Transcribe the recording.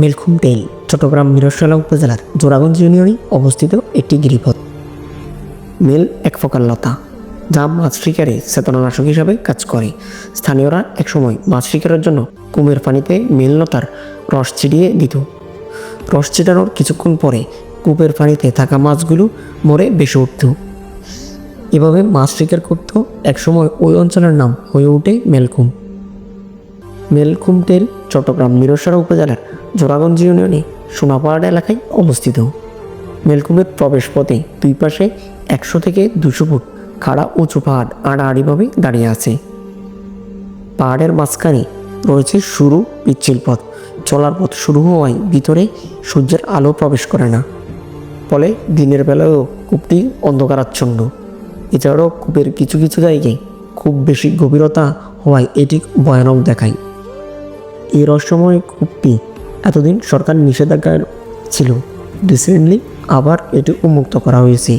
মেলখুম টেল চট্টগ্রাম মিরসলা উপজেলার জোড়াগঞ্জ ইউনিয়নে অবস্থিত একটি গিরিপথ। মেল এক প্রকার লতা, যা মাছ শিকারে চেতনানাশক হিসাবে কাজ করে। স্থানীয়রা একসময় মাছ শিকারের জন্য কুমের পানিতে মেল লতার রস ছিটিয়ে দিত। রস ছিটানোর কিছুক্ষণ পরে কূপের পানিতে থাকা মাছগুলো মরে বেসে উঠত। এভাবে মাছ শিকার করত একসময় ওই অঞ্চলের নাম হয়ে ওঠে মেলকুম মেলকুমটেল চট্টগ্রাম মিরসরা উপজেলার জোড়াগঞ্জ ইউনিয়নে সোনাপাহাড় এলাকায় অবস্থিত। মেলকুমের প্রবেশ পথে দুই পাশে একশো থেকে দুশো ফুট খাড়া উঁচু পাহাড় আড়াআড়িভাবে দাঁড়িয়ে আছে। পাহাড়ের মাঝখানে রয়েছে সরু পিচ্ছিল পথ। চলার পথ শুরু হওয়ায় ভিতরে সূর্যের আলো প্রবেশ করে না। ফলে দিনের বেলায়ও কূপটি অন্ধকারাচ্ছন্ন। এছাড়াও কূপের কিছু কিছু জায়গায় খুব বেশি গভীরতা হওয়ায় এটি ভয়ানক দেখায়। এই রহস্যময় কূপটি এতদিন সরকার নিষেধাজ্ঞার ছিল। রিসেন্টলি আবার এটি উন্মুক্ত করা হয়েছে।